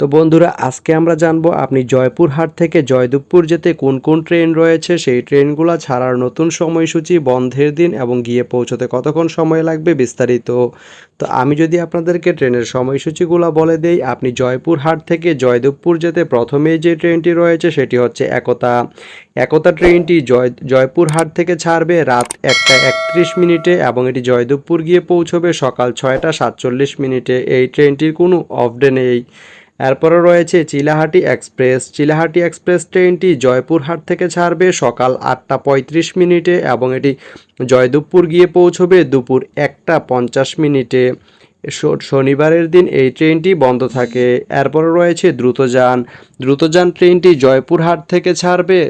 তো বন্ধুরা, আজকে আমরা জানব আপনি জয়পুরহাট থেকে জয়দেবপুর যেতে কোন কোন ট্রেন রয়েছে? সেই ট্রেনগুলো ছাড়ার নতুন সময়সূচি, বন্ধের দিন এবং গিয়ে পৌঁছতে কতক্ষণ সময় লাগবে বিস্তারিত। তো আমি যদি আপনাদেরকে ট্রেনের সময়সূচিগুলো বলে দেই, আপনি জয়পুরহাট থেকে জয়দেবপুর যেতে প্রথমেই যে ট্রেনটি রয়েছে সেটি হচ্ছে একতা। একতা ট্রেনটি জয়, জয়পুরহাট থেকে ছাড়বে রাত একটা একত্রিশ মিনিটে এবং এটি জয়দেবপুর গিয়ে পৌঁছবে সকাল ছয়টা সাতচল্লিশ মিনিটে। এই ট্রেনটির কোনো অফ ডে নেই। এরপরে রয়েছে চিলাহাটি এক্সপ্রেস। চিলাহাটি এক্সপ্রেস ট্রেনটি জয়পুরহাট থেকে ছাড়বে সকাল আটটা পঁয়ত্রিশ মিনিটে এবং এটি জয়দেবপুর গিয়ে পৌঁছবে দুপুর একটা পঞ্চাশ মিনিটে। শনিবারের দিন এই ট্রেনটি বন্ধ থাকে। এরপরে রয়েছে দ্রুতযান। দ্রুতযান ট্রেনটি জয়পুরহাট থেকে ছাড়বে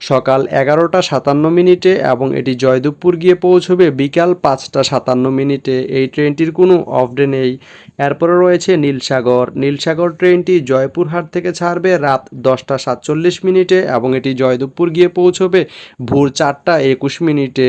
সকাল এগারোটা সাতান্ন মিনিটে এবং এটি জয়দেবপুর গিয়ে পৌঁছবে বিকাল পাঁচটা সাতান্ন মিনিটে। এই ট্রেনটির কোনো অফ ডে নেই। এরপরে রয়েছে নীলসাগর। নীলসাগর ট্রেনটি জয়পুরহাট থেকে ছাড়বে রাত দশটা সাতচল্লিশ মিনিটে এবং এটি জয়দেবপুর গিয়ে পৌঁছবে ভোর চারটা একুশ মিনিটে।